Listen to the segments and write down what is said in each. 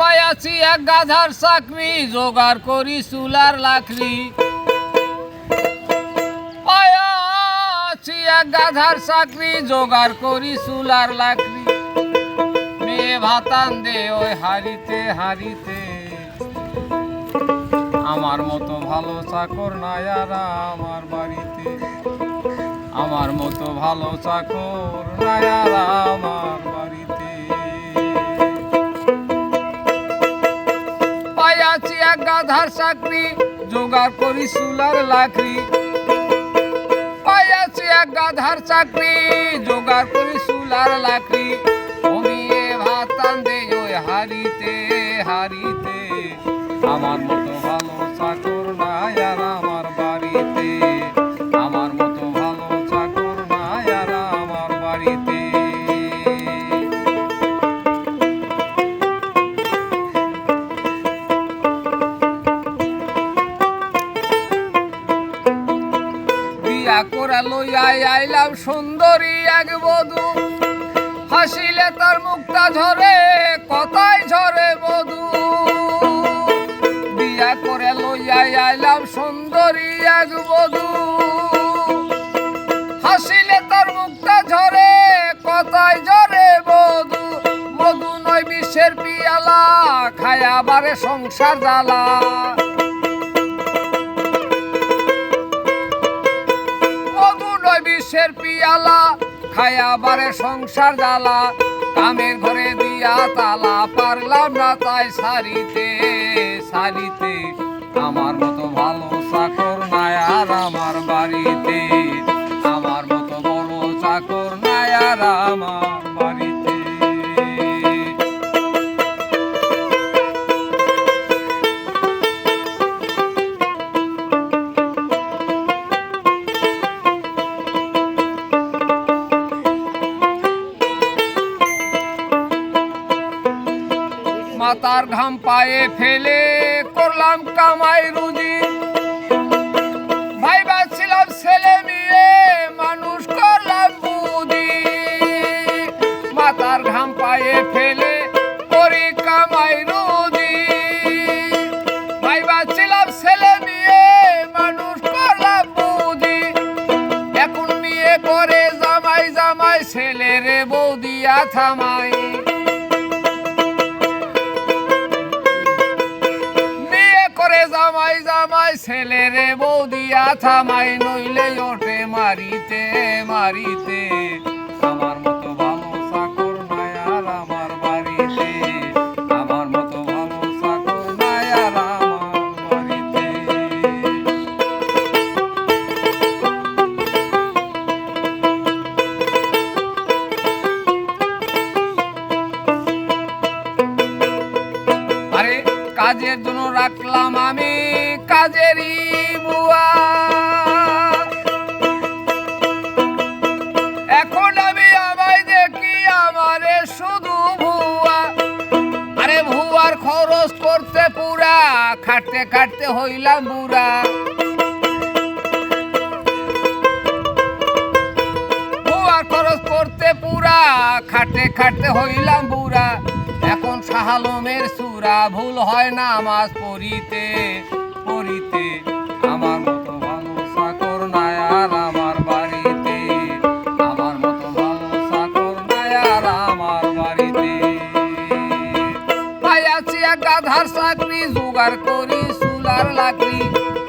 পাইয়াছি এক গাধার চাকরি, জোগাড় করি চুলার পাইয়াছি এক গাধার চাকরি, জোগাড় করি চুলার লাকড়ি। মেয়ে ভাতান দে ওই হারিতে হারিতে আমার মতো ভালো চাকর নাই আর আমার বাড়িতে। আমার মতো ভালো চাকর নাই আর আমার গাধার চাকরি, জোগাড় করি চুলার লাকড়ি। পাইয়াছি এক গাধার চাকরি, জোগাড় করি চুলার লাকড়ি। কমিয়ে ভাত দে হারিতে হারিতে আমার মতো করে লইয়াই আইলাম সুন্দরী এক বধূ। হাসিলে তার মুক্তা ঝরে, কথাই ঝরে বধু। বিয়া করে লইয়াই আইলাম সুন্দরী এক বধূ। হাসিলে তার মুক্তা ঝরে, কথাই ঝরে বধু। মধু নয় বিশ্বের পিয়ালা, খায়া বারে সংসার জ্বালা। বিশ্বের পিয়ালা, খায়া বারে সংসার জ্বালা, কামের ঘরে দিয়া তালা, পারলাম না তাই সারিতে সারিতে। আমার মতো ভালো চাকর মাতার ঘাম পায়ে ফেলে করলাম কামাই রুজি। ভাই ছিলাম ছেলে মেয়ে, মানুষ করলাম বুদি মাতার ঘাম পায়ে ফেলে করি কামাই রুজি। ভাই ছিলাম ছেলে মেয়ে, মানুষ করলাম বুদি এখন বিয়ে করে জামাই জামাই, ছেলেরে বৌদিয়া থামাই। জামাই ছেলেরে বৌদিয়া থামাই, নইলে ওঠে মারিতে মারিতে। আমার মতো ভালো চাকর নাই আর আমার বাড়িতে। আমার মতো ভালো চাকর নাই আর আমার বাড়িতে। আরে, কাজের জন্য রাখলাম আমি। কাজেরই বুয়া। এখন আমি আমায় দেখি আমারে শুধু ভুয়া। আরে ভুয়ার খরচ করতে পুরা, খাটতে খাটতে হইলাম বুড়া। খরচ করতে পুরা খাটে খাটতে হইলাম বুড়া। এখন শাহালমের সুরা ভুল হয় না পড়িতে পড়িতে। জোগাড় করি সুলার লাকড়ি।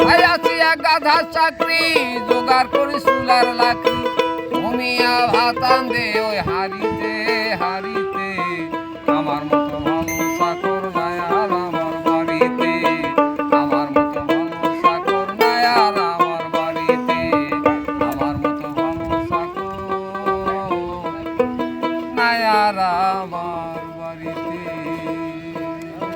পাইয়াছি এক গাধা চাকরি, জোগাড় করি সুলার লাকড়ি। ঘুমিয়া ভাতান দে ওই হারিতে হারি